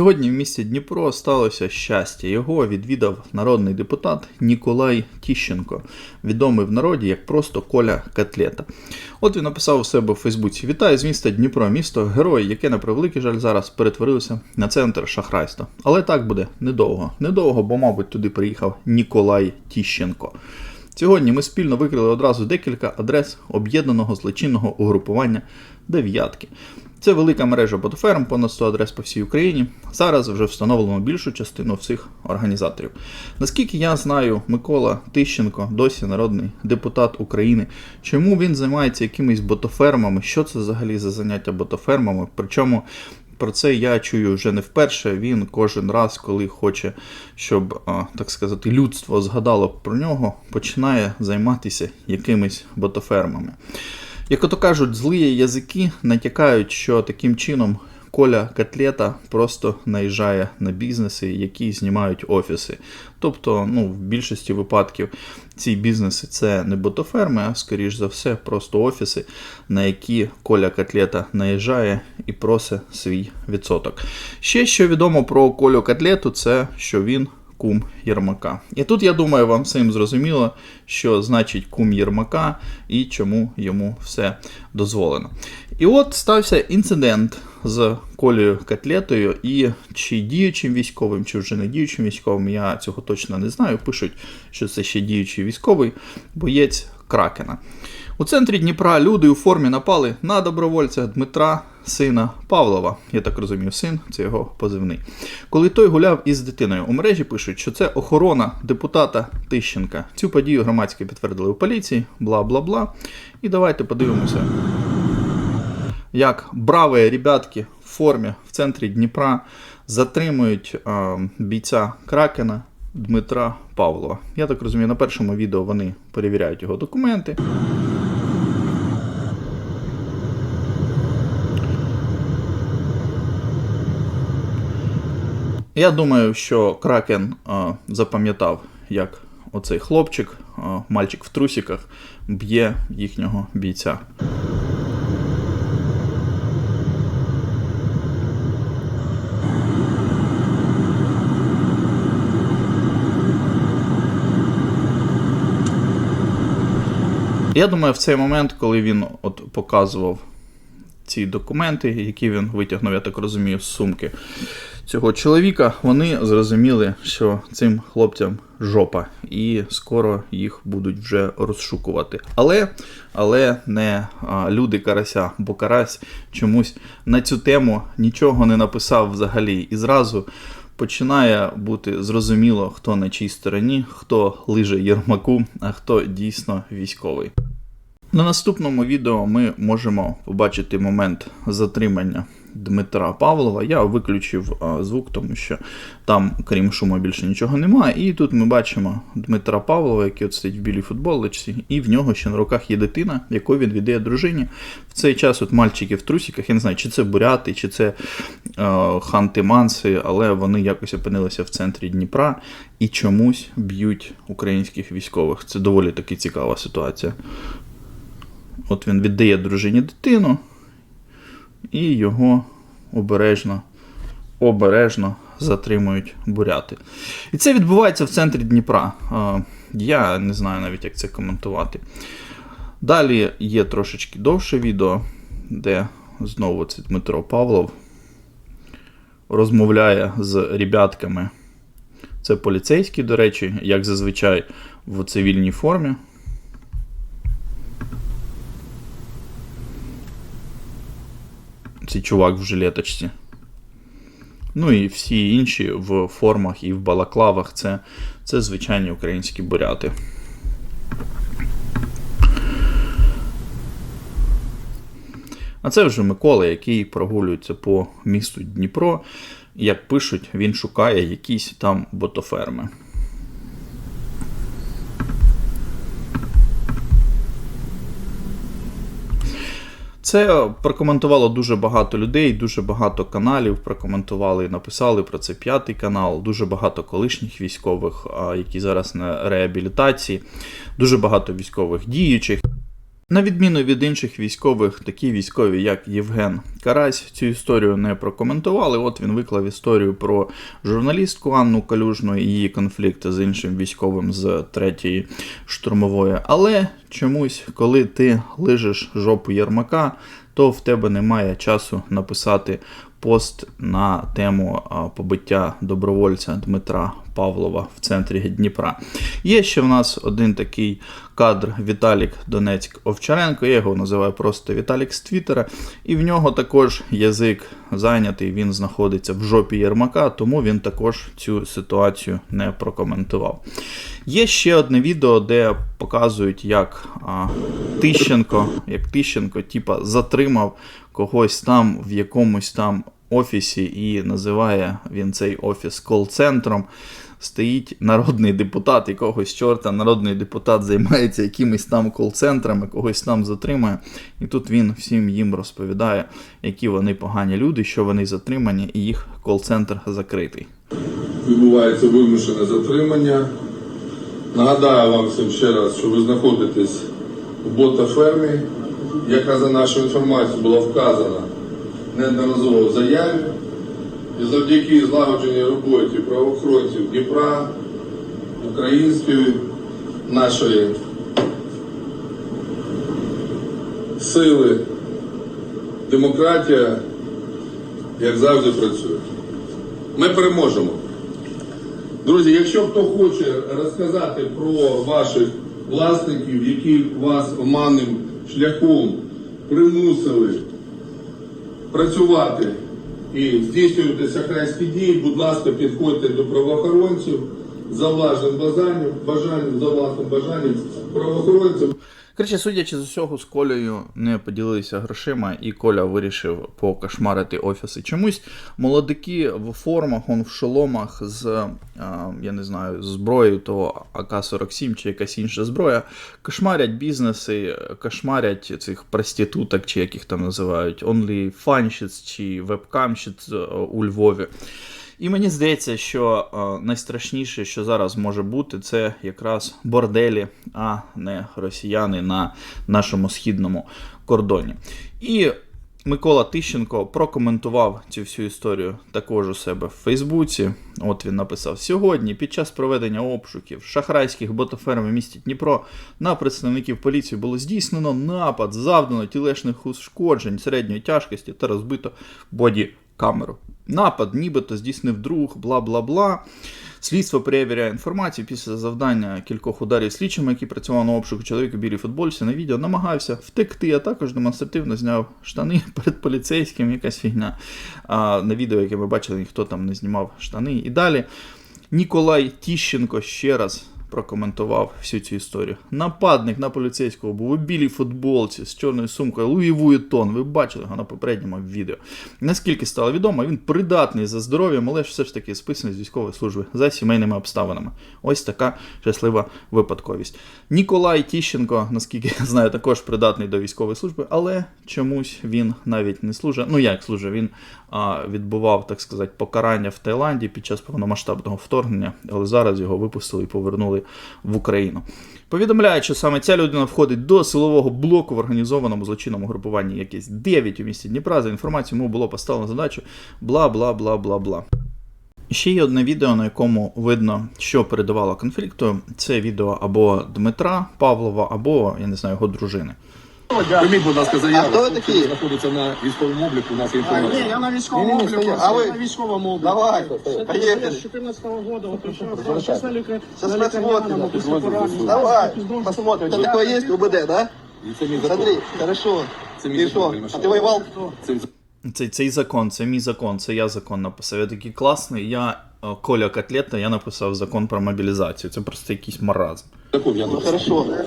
Сьогодні в місті Дніпро сталося щастя. Його відвідав народний депутат Ніколай Тіщенко, відомий в народі як просто Коля Котлета. От він написав у себе у Фейсбуці: Вітаю з міста Дніпро, місто герой, яке на превеликий жаль зараз перетворилося на центр шахрайства. Але так буде недовго. Недовго, бо, мабуть, туди приїхав Ніколай Тіщенко. Сьогодні ми спільно викрили одразу декілька адрес об'єднаного злочинного угрупування дев'ятки. Це велика мережа ботоферм, понад 100 адрес по всій Україні. Зараз вже встановлено більшу частину всіх організаторів. Наскільки я знаю, Микола Тищенко досі народний депутат України. Чому він займається якимись ботофермами? Що це взагалі за заняття ботофермами? Причому про це я чую вже не вперше. Він кожен раз, коли хоче, щоб, так сказати, людство згадало про нього, починає займатися якимись ботофермами. Як ото кажуть, злі язики натякають, що таким чином Коля Котлета просто наїжджає на бізнеси, які знімають офіси. Тобто, ну, в більшості випадків ці бізнеси це не ботоферми, а скоріш за все, просто офіси, на які Коля Котлета наїжджає і просить свій відсоток. Ще що відомо про Колю Котлету, це що він кум Єрмака. І тут, я думаю, вам всім зрозуміло, що значить кум Єрмака і чому йому все дозволено. І от стався інцидент з Колею Котлетою, і чи діючим військовим, чи вже не діючим військовим, я цього точно не знаю. Пишуть, що це ще діючий військовий боєць Кракена. У центрі Дніпра люди у формі напали на добровольця Дмитра, сина Павлова. Я так розумію, син це його позивний. Коли той гуляв із дитиною. У мережі пишуть, що це охорона депутата Тищенка. Цю подію громадські підтвердили у поліції, бла бла бла. І давайте подивимося, як браві ребятки в формі в центрі Дніпра затримують е, бійця Кракена. Дмитра Павлова. Я так розумію, на першому відео вони перевіряють його документи. Я думаю, що Кракен а, запам'ятав, як оцей хлопчик, а, мальчик в трусиках, б'є їхнього бійця. Я думаю, в цей момент, коли він от показував ці документи, які він витягнув, я так розумію, з сумки цього чоловіка, вони зрозуміли, що цим хлопцям жопа, і скоро їх будуть вже розшукувати. Але але не люди Карася, бо Карась чомусь на цю тему нічого не написав взагалі. І зразу починає бути зрозуміло, хто на чій стороні, хто лиже Єрмаку, а хто дійсно військовий. На наступному відео ми можемо побачити момент затримання Дмитра Павлова. Я виключив звук, тому що там, крім шуму, більше нічого немає. І тут ми бачимо Дмитра Павлова, який от стоїть в білій футболочці, і в нього ще на руках є дитина, яку він віддає дружині. В цей час от мальчики в трусиках, я не знаю, чи це буряти, чи це е, ханти-манси, але вони якось опинилися в центрі Дніпра і чомусь б'ють українських військових. Це доволі таки цікава ситуація. От він віддає дружині дитину, і його обережно, обережно затримують буряти. І це відбувається в центрі Дніпра. Я не знаю навіть, як це коментувати. Далі є трошечки довше відео, де знову це Дмитро Павлов розмовляє з ребятками. Це поліцейські, до речі, як зазвичай в цивільній формі. Цей чувак в жилеточці. Ну і всі інші в формах і в балаклавах це, це звичайні українські буряти. А це вже Микола, який прогулюється по місту Дніпро. Як пишуть, він шукає якісь там ботоферми. Це прокоментувало дуже багато людей, дуже багато каналів прокоментували і написали про це п'ятий канал, дуже багато колишніх військових, які зараз на реабілітації, дуже багато військових діючих. На відміну від інших військових, такі військові, як Євген Карась, цю історію не прокоментували. От він виклав історію про журналістку Анну Калюжну і її конфлікт з іншим військовим з третьої штурмової. Але чомусь, коли ти лижеш жопу Єрмака, то в тебе немає часу написати пост на тему побиття добровольця Дмитра Павлова в центрі Дніпра. Є ще в нас один такий кадр Віталік Донецьк Овчаренко. Я його називаю просто Віталік з Твіттера. І в нього також язик зайнятий. Він знаходиться в жопі Єрмака, тому він також цю ситуацію не прокоментував. Є ще одне відео, де показують, як а, Тищенко, як Тищенко, типа, затримав когось там в якомусь там офісі, і називає він цей офіс кол-центром. Стоїть народний депутат, якогось чорта, народний депутат займається якимись там кол-центрами, когось там затримує. І тут він всім їм розповідає, які вони погані люди, що вони затримані, і їх кол-центр закритий. відбувається вимушене затримання. Нагадаю вам всім ще раз, що ви знаходитесь у ботафермі, яка за нашу інформацію була вказана неодноразово в заяві. І завдяки злагодженій роботі правоохоронців Дніпра, української нашої сили, демократія, як завжди, працює. Ми переможемо. Друзі, якщо хто хоче розказати про ваших власників, які вас оманним шляхом примусили працювати і здійснювати шахрайські дії, будь ласка, підходьте до правоохоронців за власним бажанням, бажанням за власним бажанням правоохоронців. Коротше, судячи з усього, з Колею не поділилися грошима, і Коля вирішив покошмарити офіси. Чомусь молодики в формах, он в шоломах з, я не знаю, зброєю, то АК-47 чи якась інша зброя, кошмарять бізнеси, кошмарять цих проституток, чи яких там називають, OnlyFanships чи вебкамщиць е, у Львові. І мені здається, що е, найстрашніше, що зараз може бути, це якраз борделі, а не росіяни на нашому східному кордоні. І Микола Тищенко прокоментував цю всю історію також у себе в Фейсбуці. От він написав: сьогодні, під час проведення обшуків шахрайських ботоферм в місті Дніпро на представників поліції було здійснено напад, завдано тілешних ушкоджень середньої тяжкості та розбито боді камеру. Напад, нібито здійснив друг, бла бла бла. Слідство перевіряє інформацію після завдання кількох ударів слідчими, які працював на обшуку чоловік у білій футбольці на відео, намагався втекти, а також демонстративно зняв штани перед поліцейським, якась фігня. А на відео, яке ми бачили, ніхто там не знімав штани. І далі Ніколай Тіщенко ще раз прокоментував всю цю історію. Нападник на поліцейського був у білій футболці з чорною сумкою Луї Вуєтон. Ви бачили його на попередньому відео. Наскільки стало відомо, він придатний за здоров'ям, але ж все ж таки списаний з військової служби за сімейними обставинами. Ось така щаслива випадковість. Ніколай Тіщенко, наскільки я знаю, також придатний до військової служби, але чомусь він навіть не служить. Ну як служить, він а, відбував, так сказати, покарання в Таїланді під час повномасштабного вторгнення, але зараз його випустили і повернули в Україну. Повідомляють, що саме ця людина входить до силового блоку в організованому злочинному групуванні якесь 9 у місті Дніпра. За інформацією, йому було поставлено задачу бла бла бла бла бла. Ще є одне відео, на якому видно, що передавало конфлікту. Це відео або Дмитра Павлова, або я не знаю його дружини. Прийміть, будь ласка, заяву. А хто ви такі? знаходиться на військовому обліку, у нас є А, ні, я на військовому Ні-ні, обліку, а А ви- на військовому обліку. Давай, поїхали. З 14 года вот прийшов, Залишайте. зараз на лікар- Сейчас на посмотрим. лікарняному після поранення. Давай, посмотрим. У тебя такое есть УБД, да? І це мій закон. Смотри, хорошо. Це мій Ты закон, что, Римашов. а ты воевал? Це Цей, цей закон, це мій закон, це я закон написав. Я такий класний. Я Коля Котлета, я написав закон про мобілізацію. Це просто якийсь маразм. закон, я Ну хорошо. Що ви.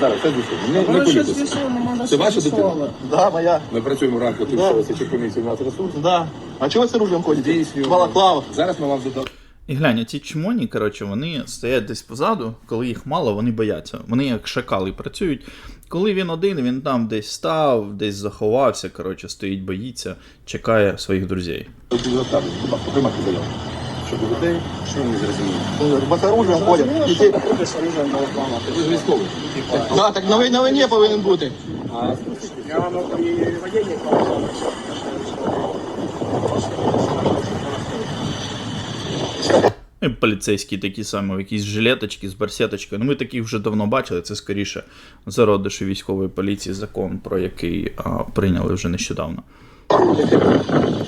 Зараз, це. Не, не політися. Це ваша дитина? Да, моя. Ми працюємо в рамках Да. тимчасової слідчої комісії у нас ресурс. Да. А чего вы с оружием ходите? В. Зараз ми вам задамо. І глянь, ці чмоні, коротше, вони стоять десь позаду, коли їх мало, вони бояться. Вони як шакали працюють. Коли він один, він там десь став, десь заховався, коротше, стоїть, боїться, чекає своїх друзей. Заяву. Щоб людей, що вони зрозуміли? Бо з оружием ходять. Дітей. Люди з оружием на рекламах. Ви ж військовий. Да, так на, на війні повинен бути. Я вам і воєнні І поліцейські такі самі, якісь жилеточки з барсеточкою. Ну, ми таких вже давно бачили. Це скоріше зародиші військової поліції, закон, про який а, прийняли вже нещодавно.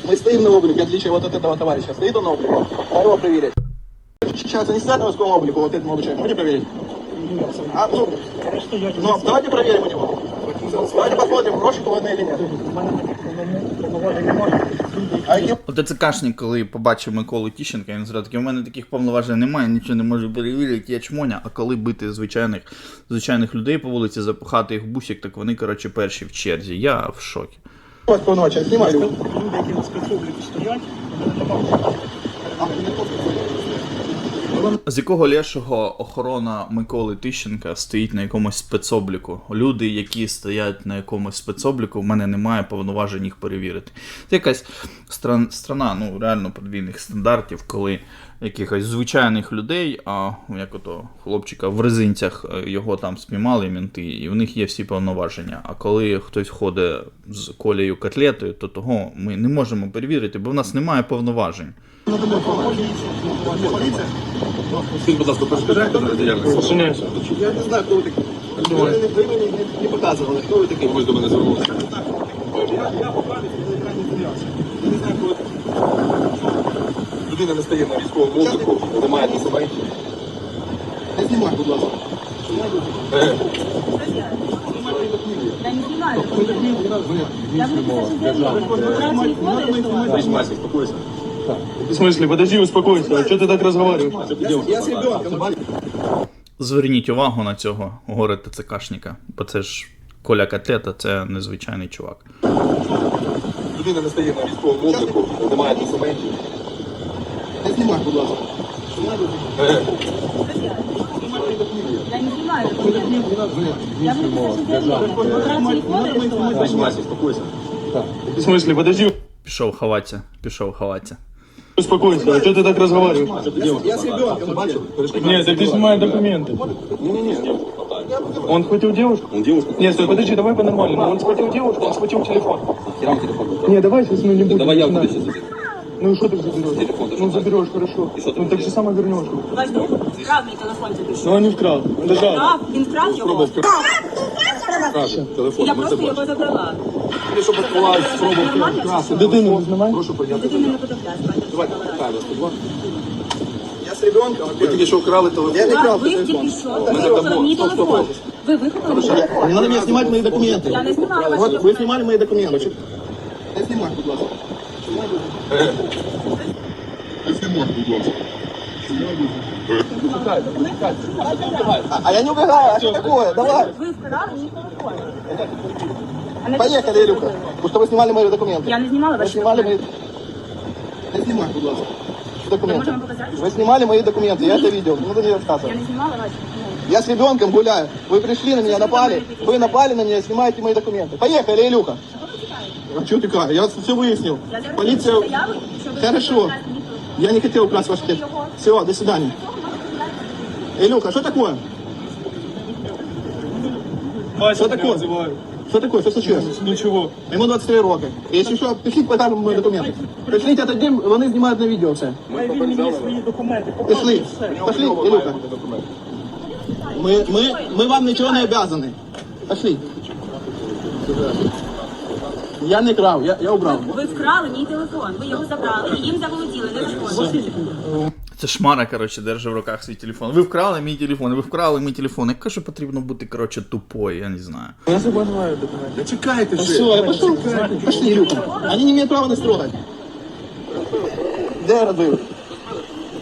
Мы стоим на облике, в отличие вот от этого товарища. Стоит он на облике. Второго проверить. Сейчас не стоят на морском облику, вот этому молодому Можете проверить? А, ну, ну, давайте проверим у него. Давайте посмотрим, гроши холодные или нет. А які коли побачив Миколу Тіщенка, він зразу такий, у мене таких повноважень немає, нічого не можу перевірити, я чмоня. А коли бити звичайних, звичайних людей по вулиці, запихати їх в бусик, так вони, коротше, перші в черзі. Я в шокі. люди, які на спецобліку стоять, З якого лешого охорона Миколи Тищенка стоїть на якомусь спецобліку? Люди, які стоять на якомусь спецобліку, в мене немає повноважень їх перевірити. Це якась стран, страна, ну реально подвійних стандартів, коли якихось звичайних людей, а як ото хлопчика в резинцях е, його там спіймали мінти, і в них є всі повноваження. А коли хтось ходить з колею котлетою, то того ми не можемо перевірити, бо в нас немає повноважень. Скажіть, будь ласка, перешкоджаєте діяльність? Я не знаю, хто ви такі. Ви мені ви мені не, не показували, хто ви такі. Ви ж до мене звернулися. Людина не стає на військовому обліку, ви маєте себе. Не знімай, будь ласка. Я не снимаю. Я буду Ви ж Масі, спокойся. В смысле, подожди, успокойся, а что ты так разговариваешь? Я з ребенком. Зверніть увагу на цього горе ТЦКшника, бо це ж Коля Котлета, це незвичайний чувак. Людина не стає на військовому обліку, ви маєте себе. Не знімай, будь ласка. Я не снимаю. Я буду телефон Ви ж Масі, спокойся. В смысле, подожди, Пішов ховатися, пішов ховатися. успокойся, а что ты так разговариваешь? Я з ребенком. Бачив? Нет, так ты снимай документы. Ні-ні-ні. Он схватил девушку? Он девушка. Нет, стой, подожди, давай по-нормальному. Он схватил девушку, он схватил телефон. Херам телефон. Не, давай сейчас мы не будем. Давай я начинать. буду сейчас. Ну и что ты заберешь? Телефон, Ну заберешь, хорошо. И что ты Ну так же само вернешь. Ваш друг вкрав мій телефон тільки що. Ну он не вкрал, он лежал. Вкрав, він вкрав його. Каже, телефон, Я ми це просто його бачимо. забрала. Ти що поспіваєш, спробував Нормально? вкрасти. Дитину не знімай. Прошу прийняти. Дитини не подобляє. Давайте, Михайло, 102. Я з ребенком. Ви тільки що вкрали телефон. Я не Так, крав ви телефон. тільки що вихопили мій телефон. Ви вихопили мій телефон. Не надо мне снимать мои документы. Я не знімала ваші Вот вы документи. снимали мои документы. Не снимай, будь ласка. А, а я не убегаю, а что такое? Давай. Ви вкрали мій телефон. А не Поехали, Илюха. Потому что вы снимали мои документы. Я не знімала Вы ваші снимали мои... документи. Не снимай, будь ласка. Документы. можем показать? Вы снимали мои документы, я это видел. Не надо мне Я рассказывать. не знімала ваші документи. Я с ребенком гуляю. Вы пришли на меня, напали. Вы напали на меня, снимаете мои документы. Поехали, Илюха. А что ты как? Я все выяснил. Я Полиция... Хорошо. Я не хотел украсть ваш телефон. Все, до свидания. Илюха, что такое? Что такое? Что такое? Что случилось? Ничего. Ему 23 роки. Якщо що, пішліть покажемо мої документи. Пішліть, це дім, вони знімають на відео все. Ми мені свої документи. Пішли, пішли, Ілюха. Ми, ми, ми вам нічого не обязані. Пішли. Я не крав, я, я убрав. Ви вкрали мій телефон. Ви його забрали і їм заволоділи. Незаконно. Це шмара, коротше, держить в руках свій телефон. Ви вкрали мій телефон, ви вкрали мій телефон. Яка що потрібно бути, коротше, тупою, я не знаю. Я собой знаю документы. Чекайте Все, я пошел. Пошли, Илюха. Они не имеют права нас трогать. Де розбив?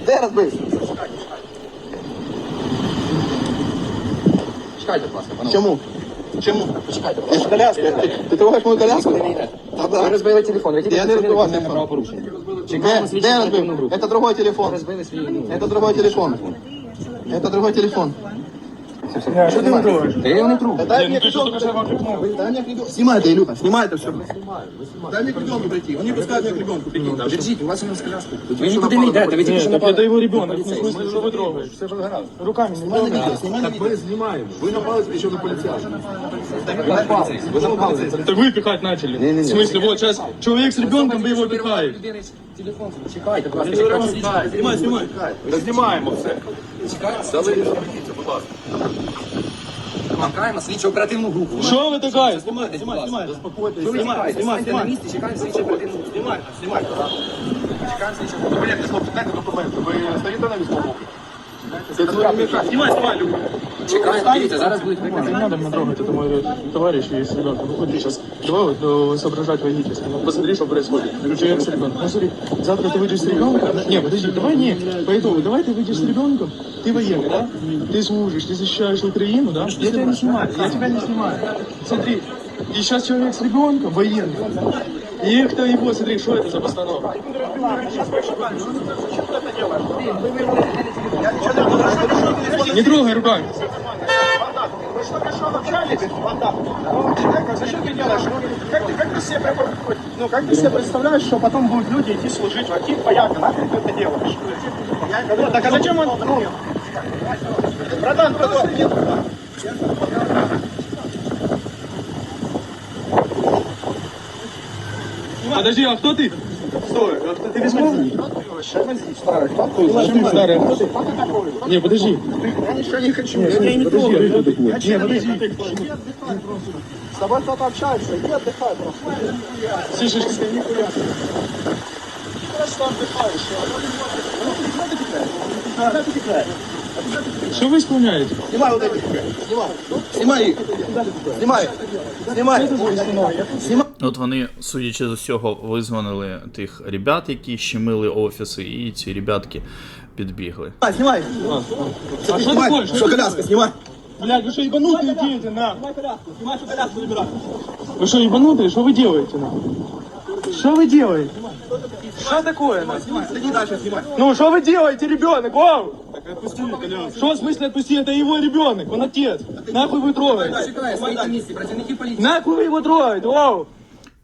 Де розбив? Чекайте, будь ласка, панове. Чому? Чому? Почекайте. Я ж коляска. Ти, ти трогаєш мою коляску? Та да. Ви розбили телефон, ви тільки Я не розбили розбивав кримінальне телефон. правопорушення. Де, Чекаємо де свідчення розбив? оперативну групу. Это другой телефон. Розбили свій ну, Это другой телефон. Это другой телефон. месте все. Что ты не трогаешь? Да я его не трогаю. Дай Не, мне ну ты что, ребенка. только что его окликнул? Дай мне к ребенку. Снимай это, Илюха, снимай это все. Дай мне к ребенку прийти. Он не пускает меня к ребенку прийти. Подождите, у вас у нас коляска. Вы никуда не идете, вы Нет, что так напали. это его ребенок. Ну, в смысле, что вы трогаете? Руками не Снимай на трогаете. видео, снимай на видео. Ми знімаємо. Ви напали ще на поліцейських. Ви напали, ви напали. Так вы пихать начали. В смысле, вот сейчас человек с ребенком, вы его пихаете. Телефон, чекайте, будь ласка. Снимай, снимай. Та знімаємо все. Макаємо слідчо оперативну групу. Що ви такая? Знімайте, знімайте, знімайте. Заспокойтесь. Знімайте, знімайте на місці, чекаємо слідчо оперативну групу. Знімайте, знімайте. Чекаємо слідчо як хлопці, дайте документи. Ви стоїте на військовому? Снимай, снимай, Люка. групу. Чекаємо, дивіться, зараз будуть Не викликати. надо меня трогать, это мой товарищ и с ребенком. Ну, ходи сейчас. Давай вот, э, соображать водительство. Ну, посмотри, что происходит. Человек с ребенком. Ну, смотри, завтра ты выйдешь с ребенком. Не, подожди, давай не. По итогу, давай ты выйдешь с ребенком. Ты военный, да? Ты служишь, ты защищаешь Украину, да? Я тебя не снимаю, я тебя не снимаю. Смотри, и сейчас человек с ребенком, военный. И кто его, смотри, что это за постановка? Не трогай руками. Зачем ты делаешь? Как ты, как ты себе, ну, как ты себе представляешь, что потом будут люди идти служить в Аким вояка? Нахрен ты это делаешь? Так а зачем он... ну, Братан, нет, Подожди, а кто ты? Стой, а ты весьмовый? Старый, старый, а ты? Не, подожди. я ничего не хочу. Я не трогаю. Не, подожди. С тобой кто-то общается, иди отдыхай просто. Слышишь, Просто отдыхаешь. что вы исполняете? Снимай вот эти. Снимай. Снимай их. Снимай. Снимай. Снимай. От вони, судячи з усього, визвонили тих ребят, які щемили офіси, і ці ребятки підбігли. Снимай. А что Снимай. такое? Что коляска, снимай. Блядь, вы что, ебанутые идете, на? Вы что, ебанутые? Что вы делаете, на? Что вы делаете? Что такое, на? Следи дальше, снимай. Ну, что вы делаете, ребенок? Вау! Что в смысле отпусти? Это его ребенок, он отец. Нахуй вы трогаете? Чекай, стоїть на місці, працівники поліції. Нахуй вы его трогаете? Вау!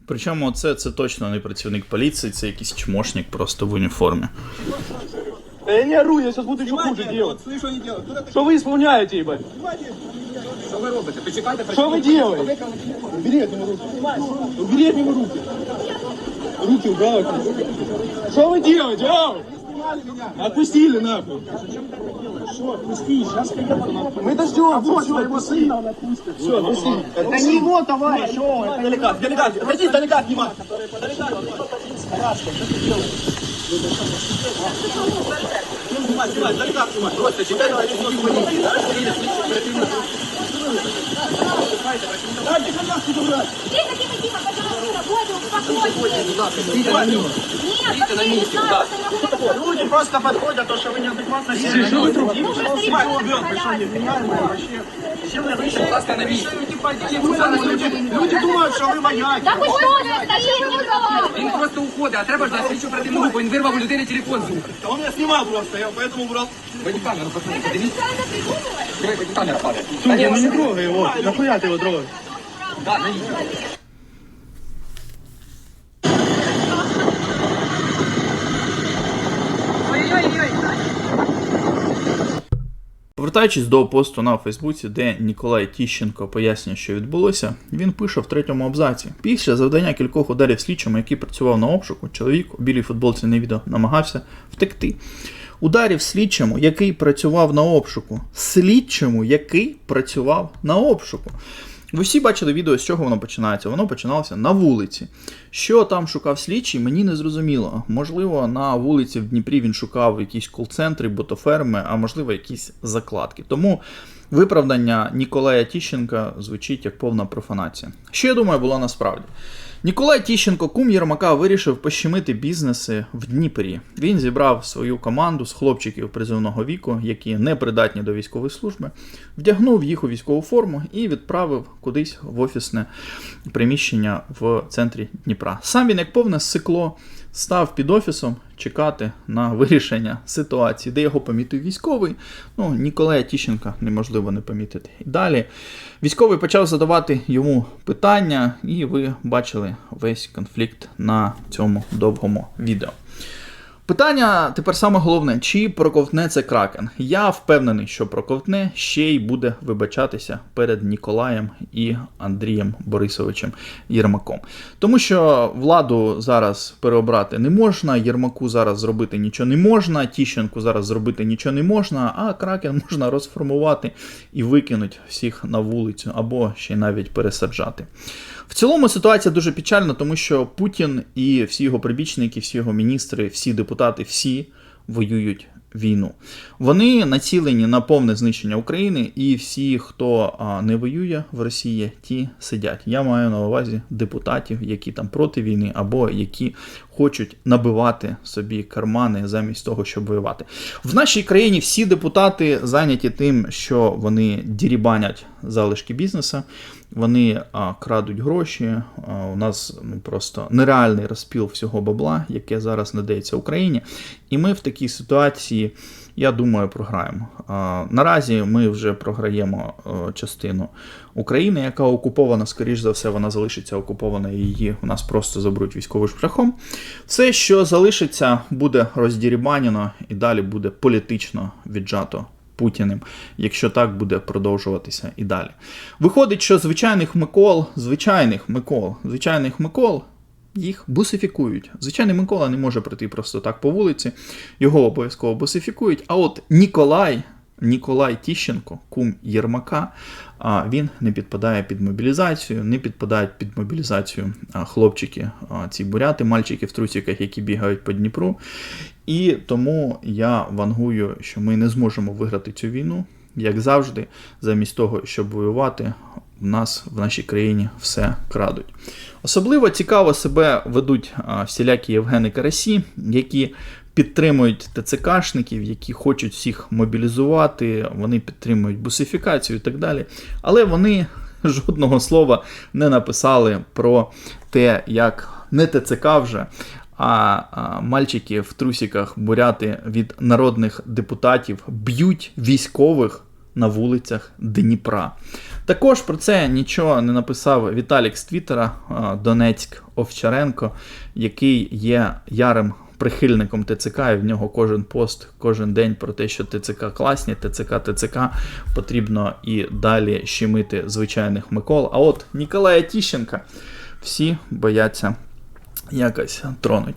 Причому це, це точно не працівник поліції, це якийсь чмошник просто в уніформі. Да я не ору, я сейчас буду еще хуже делать. Смотри, що вони делают. Куди ти? Что вы исполняете, ебать? Що ви робите? Почекайте, Что вы делаете? Убери от него руки. Убери от него руки. Руки убрал от него. Что вы делаете? Ау! Отпустили нахуй. Отпусти, сейчас приеду нахуй. Мы дождем. Вот, Все, моего отпусти. сына отпусти. Все, отпусти. Это не его товарищ, о, это Далека, далека, отойди, далека, снимай. Снимай, снимай, далека снимай. Просто чекай, працівники поліції, да? Приїде слідчо оперативна група. Дайте коляску забрати. Тихо, тихо, тихо, пожалуйста, Бодя, успокойся. Будь ласка, стійте на місці. Нет, Стійте на вообще не місці, будь знаю, ласка. что я буду Люди просто подходят, то, что вы неадекватно себя Что вы ведете. трогаете? Ну, что снимать ребенка, что невменяемый вообще. Силы Будь выше. ласка, на місці. Люди, люди думают, что вы вояки. Да вы что, не стоим, не трогай. Він просто уходить, а треба ждати слідчу оперативну групу. Він вирвав у людини телефон з рук. Он меня снимал просто, я поэтому убрал. Бодікамеру, посмотрите, дивіться. Специально придумываешь? Давай, бодікамера падає. Судья, ну не трогай его. Нахуя ты его трогаешь? Да, на Відео. Повертаючись до посту на Фейсбуці, де Ніколай Тіщенко пояснює, що відбулося, він пише в третьому абзаці: після завдання кількох ударів слідчому, який працював на обшуку, чоловік у білій футболці на відео намагався втекти. Ударів слідчому, який працював на обшуку, слідчому, який працював на обшуку. Ви всі бачили відео, з чого воно починається. Воно починалося на вулиці. Що там шукав слідчий, мені не зрозуміло. Можливо, на вулиці в Дніпрі він шукав якісь кол-центри, ботоферми, а можливо, якісь закладки. Тому виправдання Ніколая Тіщенка звучить як повна профанація. Що я думаю, було насправді? Ніколай Тіщенко, кум Єрмака, вирішив пощемити бізнеси в Дніпрі. Він зібрав свою команду з хлопчиків призивного віку, які не придатні до військової служби, вдягнув їх у військову форму і відправив кудись в офісне приміщення в центрі Дніпра. Сам він, як повне сикло, став під офісом чекати на вирішення ситуації, де його помітив військовий. Ну, Ніколая Тіщенка неможливо не помітити. І далі військовий почав задавати йому питання, і ви бачили весь конфлікт на цьому довгому відео. Питання тепер саме головне: чи проковтне це кракен? Я впевнений, що проковтне ще й буде вибачатися перед Ніколаєм і Андрієм Борисовичем Єрмаком. Тому що владу зараз переобрати не можна, Єрмаку зараз зробити нічого не можна, Тіщенку зараз зробити нічого не можна, а кракен можна розформувати і викинути всіх на вулицю або ще навіть пересаджати. В цілому ситуація дуже печальна, тому що Путін і всі його прибічники, всі його міністри, всі депутати, всі воюють війну. Вони націлені на повне знищення України, і всі, хто не воює в Росії, ті сидять. Я маю на увазі депутатів, які там проти війни, або які хочуть набивати собі кармани замість того, щоб воювати. В нашій країні всі депутати зайняті тим, що вони дірібанять залишки бізнесу. Вони а, крадуть гроші. А, у нас ну, просто нереальний розпіл всього бабла, яке зараз надається Україні. І ми в такій ситуації, я думаю, програємо. А, наразі ми вже програємо а, частину України, яка окупована, скоріш за все, вона залишиться окупована її у нас просто заберуть військовим шляхом. Все, що залишиться, буде роздірібанено і далі буде політично віджато Путіним, якщо так буде продовжуватися і далі. Виходить, що звичайних Микол, звичайних Микол, звичайних Микол. Їх бусифікують. Звичайний Микола не може пройти просто так по вулиці, його обов'язково бусифікують. А от Ніколай, Ніколай Тіщенко, кум Єрмака, він не підпадає під мобілізацію, не підпадають під мобілізацію хлопчики, ці буряти, мальчики в трусиках, які бігають по Дніпру. І тому я вангую, що ми не зможемо виграти цю війну. Як завжди, замість того, щоб воювати, в нас в нашій країні все крадуть. Особливо цікаво себе ведуть всілякі Євгени Карасі, які підтримують ТЦКшників, які хочуть всіх мобілізувати, вони підтримують бусифікацію і так далі. Але вони жодного слова не написали про те, як не ТЦК вже. А, мальчики в трусіках буряти від народних депутатів б'ють військових на вулицях Дніпра. Також про це нічого не написав Віталік з Твіттера Донецьк Овчаренко, який є ярим прихильником ТЦК, і в нього кожен пост, кожен день про те, що ТЦК класні, ТЦК, ТЦК потрібно і далі щемити звичайних Микол. А от Ніколая Тіщенка всі бояться якось тронуть.